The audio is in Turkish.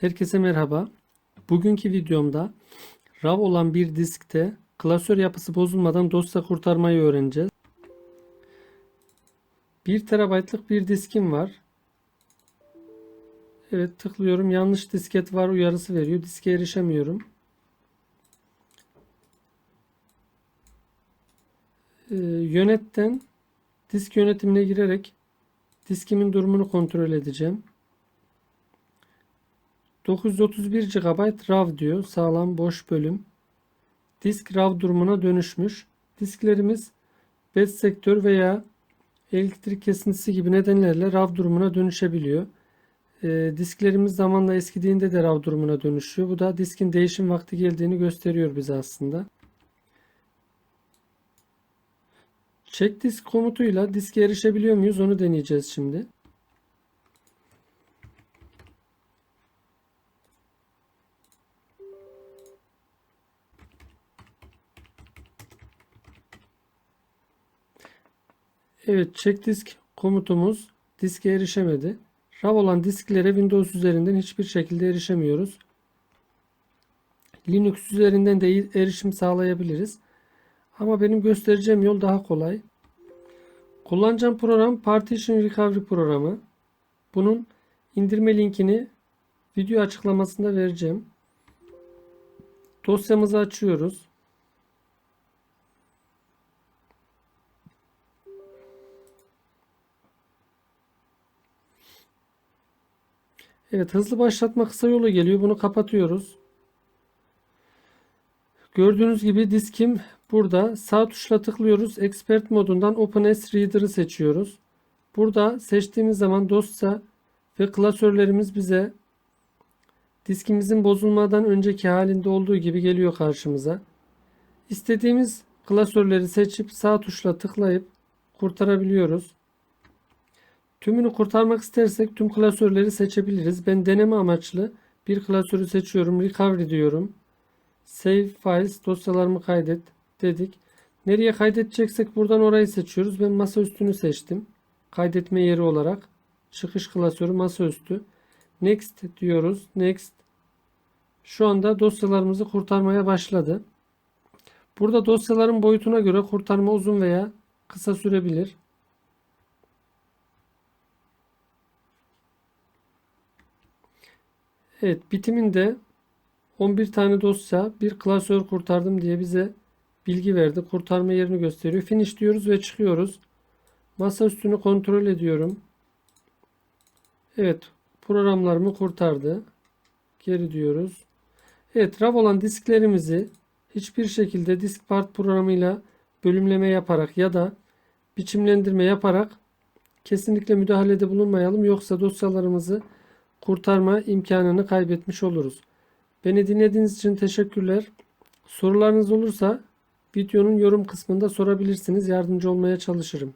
Herkese merhaba. Bugünkü videomda RAW olan bir diskte klasör yapısı bozulmadan dosya kurtarmayı öğreneceğiz. 1 TB'lık bir diskim var. Evet tıklıyorum. Yanlış disket var uyarısı veriyor. Diske erişemiyorum. Ee, yönetten disk yönetimine girerek diskimin durumunu kontrol edeceğim. 931 GB RAW diyor. Sağlam boş bölüm. Disk RAW durumuna dönüşmüş. Disklerimiz bed sektör veya elektrik kesintisi gibi nedenlerle RAW durumuna dönüşebiliyor. Ee, disklerimiz zamanla eskidiğinde de RAW durumuna dönüşüyor. Bu da diskin değişim vakti geldiğini gösteriyor bize aslında. Check disk komutuyla diske erişebiliyor muyuz onu deneyeceğiz şimdi. Evet check disk komutumuz diske erişemedi. RAW olan disklere Windows üzerinden hiçbir şekilde erişemiyoruz. Linux üzerinden de erişim sağlayabiliriz. Ama benim göstereceğim yol daha kolay. Kullanacağım program Partition Recovery programı. Bunun indirme linkini video açıklamasında vereceğim. Dosyamızı açıyoruz. Evet hızlı başlatma kısa yolu geliyor. Bunu kapatıyoruz. Gördüğünüz gibi diskim burada. Sağ tuşla tıklıyoruz. Expert modundan OpenS Reader'ı seçiyoruz. Burada seçtiğimiz zaman dosya ve klasörlerimiz bize diskimizin bozulmadan önceki halinde olduğu gibi geliyor karşımıza. İstediğimiz klasörleri seçip sağ tuşla tıklayıp kurtarabiliyoruz. Tümünü kurtarmak istersek tüm klasörleri seçebiliriz. Ben deneme amaçlı bir klasörü seçiyorum. Recovery diyorum. Save files dosyalarımı kaydet dedik. Nereye kaydedeceksek buradan orayı seçiyoruz. Ben masaüstünü seçtim. Kaydetme yeri olarak. Çıkış klasörü masaüstü. Next diyoruz. Next. Şu anda dosyalarımızı kurtarmaya başladı. Burada dosyaların boyutuna göre kurtarma uzun veya kısa sürebilir. Evet bitiminde 11 tane dosya bir klasör kurtardım diye bize bilgi verdi. Kurtarma yerini gösteriyor. Finish diyoruz ve çıkıyoruz. Masa üstünü kontrol ediyorum. Evet programlarımı kurtardı. Geri diyoruz. Evet RAW olan disklerimizi hiçbir şekilde disk part programıyla bölümleme yaparak ya da biçimlendirme yaparak kesinlikle müdahalede bulunmayalım. Yoksa dosyalarımızı kurtarma imkanını kaybetmiş oluruz. Beni dinlediğiniz için teşekkürler. Sorularınız olursa videonun yorum kısmında sorabilirsiniz. Yardımcı olmaya çalışırım.